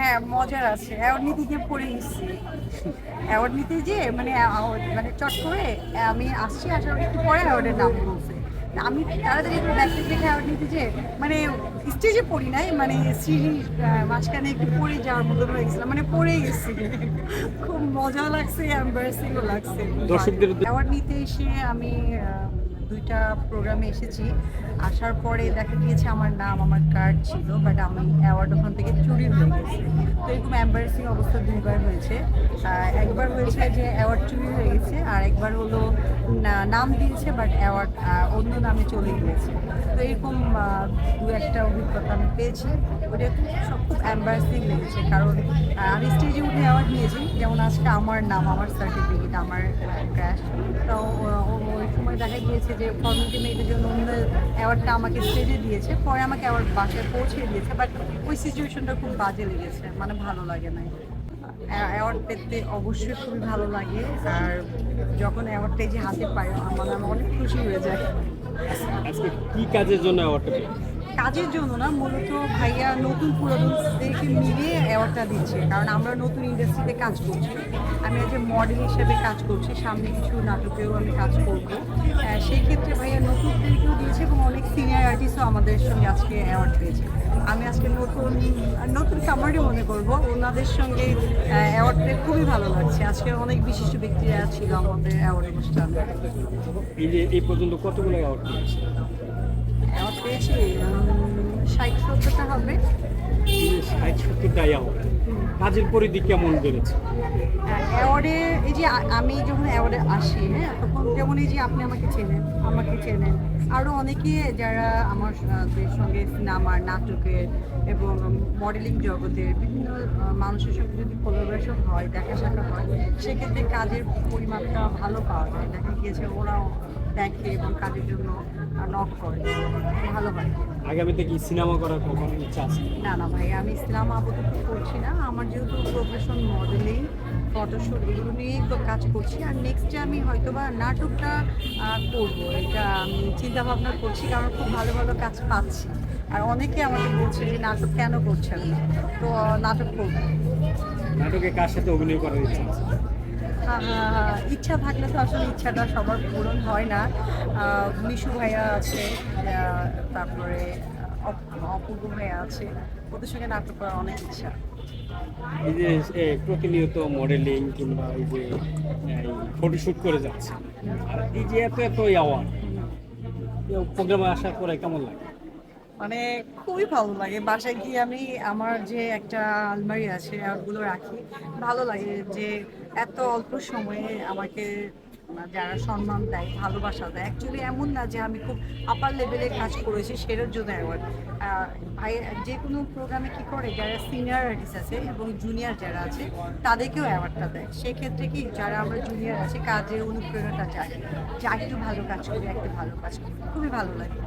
হ্যাঁ মজার আছে। অ্যাওয়ার্ড নিতে গিয়ে পড়ে গেছি। অ্যাওয়ার্ড নিতে যে মানে মানে চট করে আমি আসছি আসার একটু পরে অ্যাওয়ার্ডের নাম বলছে আমি তাড়াতাড়ি করে ব্যাগটা দেখে অ্যাওয়ার্ড নিতে যে মানে স্টেজে পড়ি নাই মানে সিঁড়ি মাঝখানে একটু পড়ে যাওয়ার মতো হয়ে গেছিলাম মানে পড়ে গেছি। খুব মজা লাগছে এম্বারেসিংও লাগছে। দর্শকদের অ্যাওয়ার্ড নিতে এসে আমি দুইটা প্রোগ্রামে এসেছি। আসার পরে দেখা গিয়েছে আমার নাম, আমার কার্ড ছিল বাট আমি অ্যাওয়ার্ড ওখান থেকে চুরি হয়ে গেছে। তো এরকম এম্বারেসিং অবস্থা দুইবার হয়েছে। একবার হয়েছে যে অ্যাওয়ার্ড চুরি হয়ে গেছে, আর একবার হলো নাম দিয়েছে বাট অ্যাওয়ার্ড অন্য নামে চলে গিয়েছে। তো এরকম দু একটা অভিজ্ঞতা আমি পেয়েছি। ওটা সব খুব এম্বারেসিং লেগেছে, কারণ আমি স্টেজে উঠে অ্যাওয়ার্ড নিয়েছি। যেমন আজকে আমার নাম, আমার সার্টিফিকেট আমার ক্র্যাশ তো দেখা গিয়েছে যে ফর্মালিটি মেয়েদের জন্য অন্য অ্যাওয়ার্ডটা আমাকে স্টেজে দিয়েছে। পরে আমাকে অ্যাওয়ার্ড বাসায় পৌঁছে দিয়েছে বাট ওই সিচুয়েশনটা খুব বাজে লেগেছে মানে ভালো লাগে না অ্যাওয়ার্ড পেতে অবশ্যই খুবই ভালো লাগে, আর যখন অ্যাওয়ার্ডটা যে হাতে পাই আমার আমি অনেক খুশি হয়ে যায়। আজকে কি কাজের জন্য অ্যাওয়ার্ডটা কাজের জন্য না, মূলত ভাইয়া নতুন পুরাতনদেরকে মিলিয়ে অ্যাওয়ার্ডটা দিচ্ছে। কারণ আমরা নতুন ইন্ডাস্ট্রিতে কাজ করছি। আমি আজ মডেল হিসেবে কাজ করছি, সামনে কিছু নাটকেও আমি কাজ করব। সেই ক্ষেত্রে ভাইয়া নতুনদেরকেও দিয়েছে এবং অনেক সিনিয়র আর্টিস্টও আমাদের সঙ্গে আজকে অ্যাওয়ার্ড পেয়েছে। আমি আজকে নতুন নতুন কামারই মনে করব। ওনাদের সঙ্গে অ্যাওয়ার্ড পেয়ে খুবই ভালো লাগছে। আজকে অনেক বিশিষ্ট ব্যক্তিরা ছিল আমাদের অ্যাওয়ার্ড অনুষ্ঠানে। এই পর্যন্ত কতগুলো অ্যাওয়ার্ড পেয়েছে? পেয়েছি ষাট সত্তরটা হবে। ষাট সত্তরটা অ্যাওয়ার্ড কাজের পরিধি কেমন বেড়েছে অ্যাওয়ার্ডে এই যে আমি যখন অ্যাওয়ার্ডে আসি হ্যাঁ তখন যেমন এই যে আপনি আমাকে চেনেন আমাকে চেনেন। আরও অনেকে যারা আমার সঙ্গে সিনেমার নাটকের এবং মডেলিং জগতের বিভিন্ন মানুষের সঙ্গে যদি কোলাবোরেশন হয় দেখা সাক্ষাৎ হয় সেক্ষেত্রে কাজের পরিমাণটা ভালো পাওয়া যায়। দেখা গিয়েছে ওরাও দেখে এবং কাজের জন্য নক করে। ভালো হয়। আগামীতে কি সিনেমা করার কখনো ইচ্ছা আছে? না না ভাই আমি ইসলাম আপাতত করছি না। আমার যেহেতু প্রফেশন মডেলিং ফটোশ্যুট এগুলো নিয়েই তো কাজ করছি। আর নেক্সটে আমি হয়তোবা নাটকটা করব এটা আমি চিন্তা ভাবনা করছি কারণ খুব ভালো ভালো কাজ পাচ্ছি। আর অনেকে আমাকে বলছে যে নাটক কেন করছেন তো নাটক করব। নাটকে কার সাথে অভিনয় করার ইচ্ছা আছে? ইচ্ছা থাকলে তো আসলে ইচ্ছাটা সবার পূরণ হয় না। মিশু ভাইয়া আছে তারপরে অপ- অপূর্ব ভাইয়া আছে। ওদের সঙ্গে নাটক করার অনেক ইচ্ছা। এই যে প্রতিনিয়ত মডেলিং কিংবা এই যে ফটোশুট করে যাচ্ছে। আর এই যে এত এত অ্যাওয়ার্ড প্রোগ্রামে আসার পরে কেমন লাগে? মানে খুবই ভালো লাগে। বাসায় গিয়ে আমি আমার যে একটা আলমারি আছে, ওগুলো রাখি। ভালো লাগে যে এত অল্প সময়ে আমাকে যারা সম্মান দেয়, ভালোবাসা দেয়। অ্যাকচুয়ালি এমন না যে আমি খুব আপার লেভেলে কাজ করেছি, সেটার জন্য অ্যাওয়ার্ড ভাই, যে কোনো প্রোগ্রামে কি করে, যারা সিনিয়র আর্টিস্ট আছে এবং জুনিয়র যারা আছে, তাদেরকেও অ্যাওয়ার্ডটা দেয়। সেক্ষেত্রে কি, যারা আমরা জুনিয়র আছে, কাজের অনুপ্রেরণাটা যায় যে একটু ভালো কাজ করি, একটু ভালো কাজ করি। খুবই ভালো লাগে।